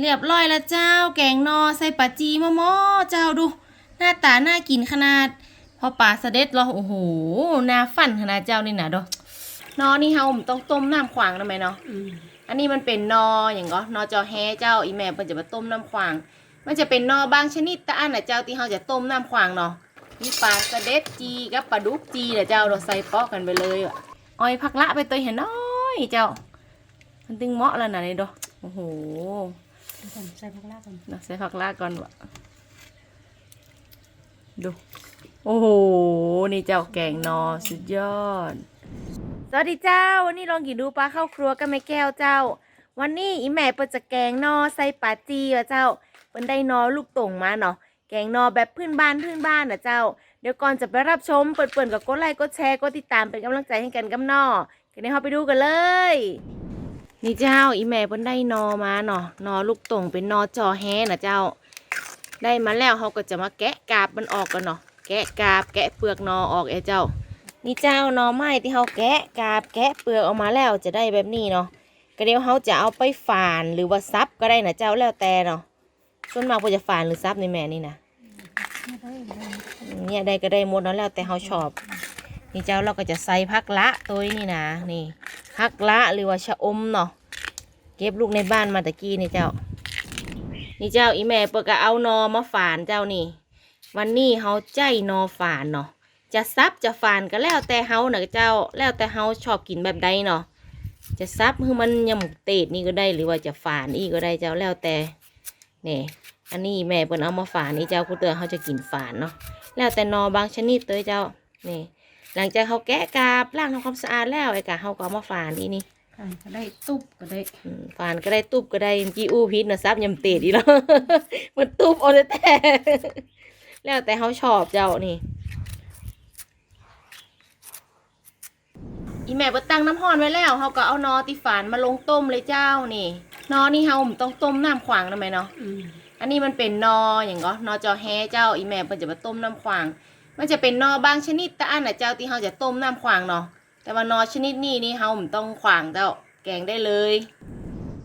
เรียบร้อยแล้วเจ้า แกงนอใส่ปลาจีมะมอเจ้าดู หน้าตาน่ากินขนาด พอปลาเสด็จเหรอโอ้โหน่าฟันขนาดเจ้านี่นะเดอนอนี่เฮาผมต้องต้มน้ำขวางนะไหมเนาะอืมอันนี้มันเป็นนออย่างก็นอจอแฮเจ้าอีแม่เพิ่นจะมาต้มน้ำขวาง มันจะเป็นนอบางชนิดแต่อันน่ะเจ้าที่เฮาจะต้มน้ำขวางเนาะมีปลาเสด็จจีกับปลาดุกจีเดี๋ยวเจ้าเราใส่ป๊อกกันไปเลยอะอ้อยผักละไปตัวเห็นน้อยเจ้า มันตึงเหมาะแล้วนะนี่เดอโอ้โหเดี๋ยว ก่อนใส่ผักลาก่อนนักใส่ผักลากก่อนวะดู โอ้โห นี่เจ้าแกงนอสุดยอด สวัสดีเจ้า วันนี้ลองกินดูปลาเข้าครัวกับแม่แก้วเจ้า วันนี้อีแม่เปิดจะแกงนอใส่ปลาจีวะเจ้าเปิ้นได้นอลูกตงมาเนาะ แกงนอแบบพื้นบ้านพื้นบ้านนะเจ้า เดี๋ยวก่อนจะไปรับชม เปิดๆกับกดไลค์กดแชร์กดติดตามเป็นกำลังใจให้กันกับนอกันนี้เราไปดูกันเลย นี่เจ้าอีแม่เพิ่นได้นอมาเนาะนอลูกตงเป็นนอจอแฮนะเจ้า ได้มาแล้วเขาก็จะมาแกะกาบมันออกกันเนาะแกะกาบแกะเปลือกนอออกเอ้เจ้า นี่เจ้านอไม้ที่เขาแกะกาบแกะเปลือกออกมาแล้วจะได้แบบนี้เนาะก็เดี๋ยวเขาจะเอาไปฝานหรือว่าซับก็ได้นะเจ้าแล้วแต่เนาะส่วนมากเขาจะฝานหรือซับในแม่นี่นะเนี่ยได้ก็ได้หมดเนาะแล้วแต่เขาชอบ นี่เจ้าเราก็จะใส่ผักละตัวนี้นะนี่ ผักละหรือว่าชะอมเนาะเก็บลูกในบ้านมาตะกี้นี่เจ้า นี่เจ้าอีแม่เปิดก็เอานอมาฝานเจ้านี่ วันนี้เขาใจนอฝานเนาะจะซับจะฝานก็แล้วแต่เฮาเนาะเจ้า แล้วแต่เฮาชอบกินแบบใดเนาะจะซับคือมันยำเตดนี่ก็ได้หรือว่าจะฝานอีก็ได้เจ้าแล้วแต่นี่อันนี้แม่เปิ่นเอามาฝานนี่เจ้ากูเตือเขาจะกินฝานเนาะแล้วแต่นอบางชนิดเลยเจ้านี่ หลังจากเขาแกะกาบล้างทำความสะอาดแล้วไอ้กะเขาก็เอามาฝานอีนี่ค่ะก็ได้ตุ๊บก็ได้อืมฝานก็ได้ตุบก็ได้จีอู้พิษนะซับยำเตดอีแล้ว มันตุบเอาแต่แต่แล้วแต่เขาชอบเจ้านี่ อีแม่เปิดตั้งน้ำห้อนไว้แล้วเขาก็เอานอติฝานมาลงต้มเลยเจ้านี่นอนี่เฮาต้องต้มน้ำขวางนะไหมเนาะ อืมอันนี้มันเป็นนออย่างก็นอจอแฮเจ้าอีแม่เพิ่นจะมาต้มน้ำขวาง มันจะเป็นนอบางชนิดแต่อันน่ะเจ้าที่เขาจะต้มน้ำขวางเนาะแต่ว่านอชนิดนี้นี่เฮาไม่ต้องขวางเจ้าแกงได้เลย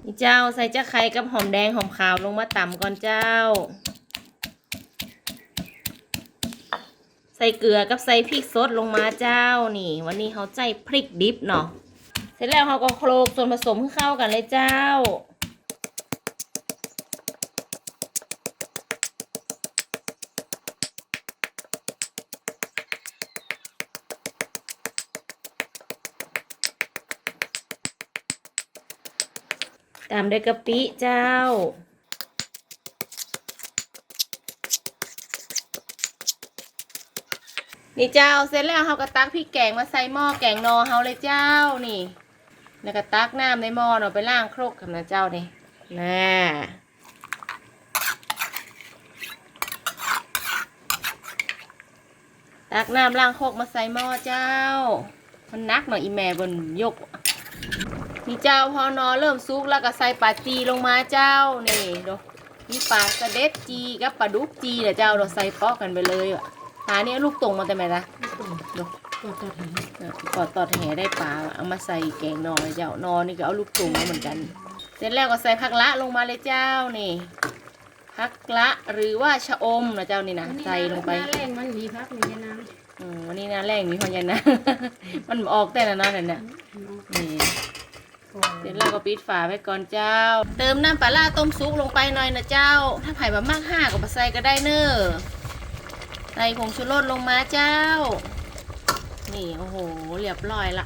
นี่เจ้าใส่จะไข่กับหอมแดงหอมขาวลงมาต่ำก่อนเจ้า ใส่เกลือกับใส่พริกสดลงมาเจ้านี่ วันนี้เขาใจพริกดิบเนาะเสร็จแล้วเขาก็โคลกส่วนผสมให้เข้ากันเลยเจ้า ตามด้วยกะปิเจ้า นี่เจ้าเสร็จแล้วเขาก็ตักพริกแกงมาใส่หม้อแกงนอเขาเลยเจ้านี่ แล้วก็ตักน้ำในหม้อเนาะไปล้างครกกับนะเจ้านี่น่าตักน้ำล้างโครกมาใส่หม้อเจ้า มันนักหน่อยอีแม่บนยก นี่เจ้าพอนอเริ่มซุกแล้วก็ใส่ปลาจีลงมาเจ้านี่ดูมีปลาสะเด็ดจีกับปลาดุกจีเดี๋ยวเจ้าเราใส่ป๊อกกันไปเลยอะปลาเนี่ยลูกตรงมาแต่ไหนละตุ๊บดูตัวตัวถึงเออกอดตอดแหได้ปลาเอามาใส่แกงนอเลยเจ้านอนี่ก็เอาลูกตรงมาเหมือนกัน เสร็จแล้วก็ใส่ผักละลงมาเลยเจ้านี่ผักละหรือว่าชะอมนะเจ้านี่นะใส่ลงไปหน้าแรงมันมีพักมีน้อืมวันนี้นะแรงมีพอยันนะมันออกแต่ละเนอนเนี่ยำนี่ก่อ เสร็จแล้วก็ปิดฝาไว้ก่อนเจ้า เติมน้ำปลาร้าต้มซุปลงไปหน่อยนะเจ้า ถ้าไผ่บะมากห้าก็มาใส่ก็ได้เนอใส่ผงชูรสลงมาเจ้า นี่โอ้โหเรียบร้อยละ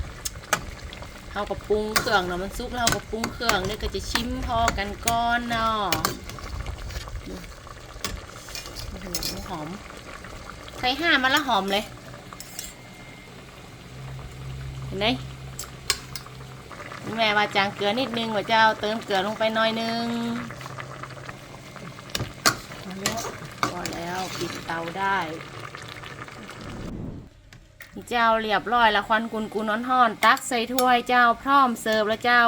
เราก็ปรุงเครื่องเนาะมันซุปเราก็ปรุงเครื่องเนี่ยก็จะชิมพอกันก่อนเนาะดูโอ้โหหอมใส่ห้ามาละหอมเลยเห็นไหม แม่ว่าจางเกลือนิดนึงว่าเจ้าเติมเกลือลงไปหน่อยนึงมาแล้วพอแล้วปิดเตาได้นี่เจ้าเรียบร้อยละควันกุนกุนห่อนๆตักใส่ถ้วยเจ้าพร้อมเสิร์ฟแล้วเจ้า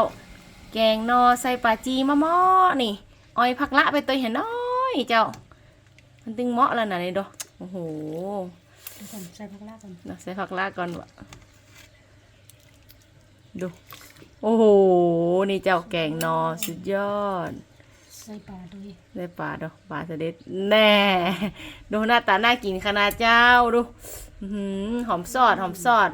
แกงนอใส่ปลาจีมะม่อนี่อ้อยผักละไปตัวเห็นน้อยเจ้า มันตึงเหมาะแล้วนะนี่ดอกโอ้โหเดี๋ยวก่อนใส่ผักลาบก่อนนักใส่ผักละก่อนวะดู โอ้โห นี่เจ้าแกงนอสุดยอด ใส่ปลาด้วยได้ปลาดอกปลาเสด็จแน่ดูหน้าตาน่ากินขนาดเจ้าดูอื้อหือหอมซอดหอมซอด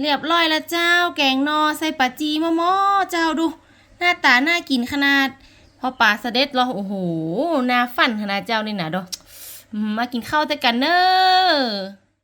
เรียบร้อยแล้วเจ้า แกงนอใส่ปลาจีมะมอเจ้าดู หน้าตาน่ากินขนาด พอปลาเสด็จเราโอ้โหน่าฟันขนาดเจ้านี่นะดอกอื้อหือมากินข้าวแต่กันเนอะ